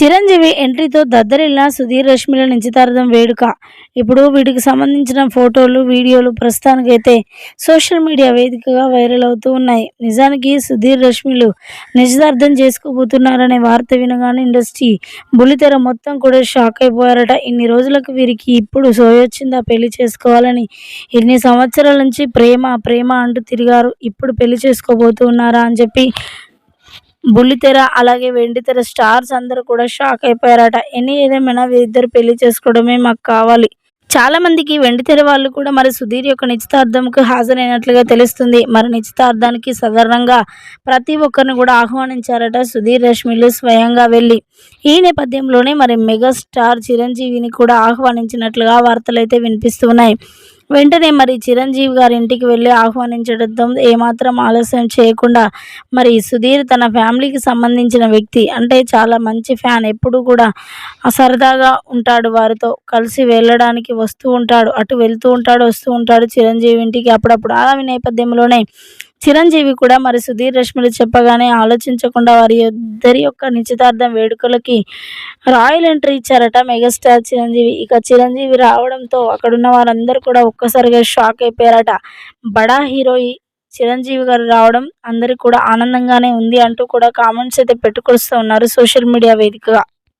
చిరంజీవి ఎంట్రీతో దద్దరిల్లిన సుధీర్ రష్మిల నిశ్చితార్థం వేడుక. ఇప్పుడు వీటికి సంబంధించిన ఫోటోలు వీడియోలు ప్రస్తుతానికైతే సోషల్ మీడియా వేదికగా వైరల్ అవుతూ ఉన్నాయి. నిజానికి సుధీర్ రష్మిలు నిశ్చితార్థం చేసుకోబోతున్నారనే వార్త వినగానే ఇండస్ట్రీ బుల్లితెర మొత్తం కూడా షాక్ అయిపోయారట. ఇన్ని రోజులకు వీరికి ఇప్పుడు సోయొచ్చిందా పెళ్ళి చేసుకోవాలని ఇన్ని సంవత్సరాల నుంచి ప్రేమ ప్రేమ అంటూ తిరిగారు. ఇప్పుడు పెళ్ళి చేసుకోబోతున్నారా అని చెప్పి బుల్లితెర అలాగే వెండితెర స్టార్స్ అందరూ కూడా షాక్ అయిపోయారట. ఎన్ని ఏదేమైనా వీరిద్దరు పెళ్ళి చేసుకోవడమే మాకు కావాలి. చాలా మందికి వెండితెర వాళ్ళు కూడా మరి సుధీర్ యొక్క నిశ్చితార్థంకు హాజరైనట్లుగా తెలుస్తుంది. మరి నిశ్చితార్థానికి సాధారణంగా ప్రతి ఒక్కరిని కూడా ఆహ్వానించారట సుధీర్ రష్మిలు స్వయంగా వెళ్ళి. ఈ నేపథ్యంలోనే మరి మెగాస్టార్ చిరంజీవిని కూడా ఆహ్వానించినట్లుగా వార్తలు అయితే వినిపిస్తున్నాయి. వెంటనే మరి చిరంజీవి గారి ఇంటికి వెళ్ళి ఆహ్వానించడంతో ఏమాత్రం ఆలస్యం చేయకుండా మరి సుధీర్ తన ఫ్యామిలీకి సంబంధించిన వ్యక్తి అంటే చాలా మంచి ఫ్యాన్ ఎప్పుడు కూడా సరదాగా ఉంటాడు వారితో. కలిసి వెళ్ళడానికి వస్తూ ఉంటాడు అటు వెళ్తూ ఉంటాడు వస్తూ ఉంటాడు చిరంజీవి ఇంటికి. అప్పుడప్పుడు ఆ నేపథ్యంలోనే చిరంజీవి కూడా మరి సుధీర్ రష్మిలు చెప్పగానే ఆలోచించకుండా వారి ఇద్దరి యొక్క నిశ్చితార్థం వేడుకలకి రాయల్ ఎంట్రీ ఇచ్చారట మెగాస్టార్ చిరంజీవి. ఇక చిరంజీవి రావడంతో అక్కడున్న వారందరూ కూడా ఒక్కసారిగా షాక్ అయిపోయారట. బడా హీరో చిరంజీవి గారు రావడం అందరికీ కూడా ఆనందంగానే ఉంది అంటూ కూడా కామెంట్స్ అయితే పెట్టుకొస్తూ ఉన్నారు సోషల్ మీడియా వేదికగా.